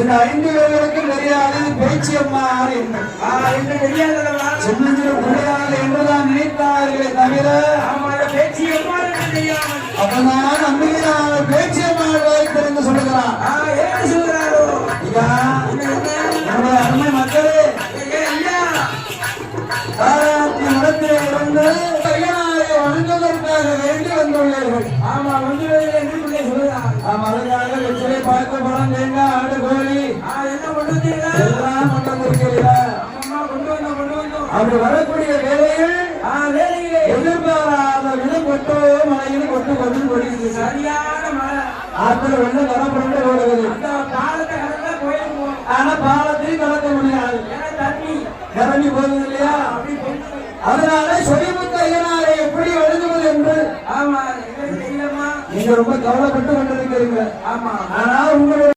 இந்த ஐந்து பேர்களுக்கு மரியாதை பேச்சு அம்மா என்று சின்னஞ்சிறு பிள்ளையாள் என்றுதான் நினைத்தார்களே தவிர அப்பதான் நம்பிக்கையான பேச்சு அம்மாவை தெரிந்து சொல்லுகிறான் என்னுடைய அருமை மக்களே மடத்தில் இருந்து வணங்குவதற்காக வேண்டி வந்துள்ளார்கள். ஆமா வந்து என்று பிள்ளை ஆம், அதற்காக வெற்றிலை பார்க்க பழம் தேங்காய் ஆடு கோழி ஆ, என்ன கொண்டு வந்தீங்களா எல்லாம் கொண்டு வந்திருக்கிறீர்கள் ஆமா கொண்டு வந்தோம் கொண்டு வந்தோம். அப்படி வரக்கூடிய ஆ வேலையிலே எதிர்பாராத விதம் கொட்டோ மழையில் கொட்டு கொண்டு கொடிக்குது சரியான மழை. ஆத்துல கரப்பட்டு ஓடுகிறது அந்த பாலத்தை கடந்தா போயிருப்போம் ஆனா பாலத்தையும் கடக்க முடியாது. தண்ணி. இறங்கி போகுது இல்லையா? அதனால சொரிமுத்த நீங்க ரொம்ப கவலைப்பட்டு கொண்டிருக்கிறீங்க ஆமா. ஆனா உங்களுடைய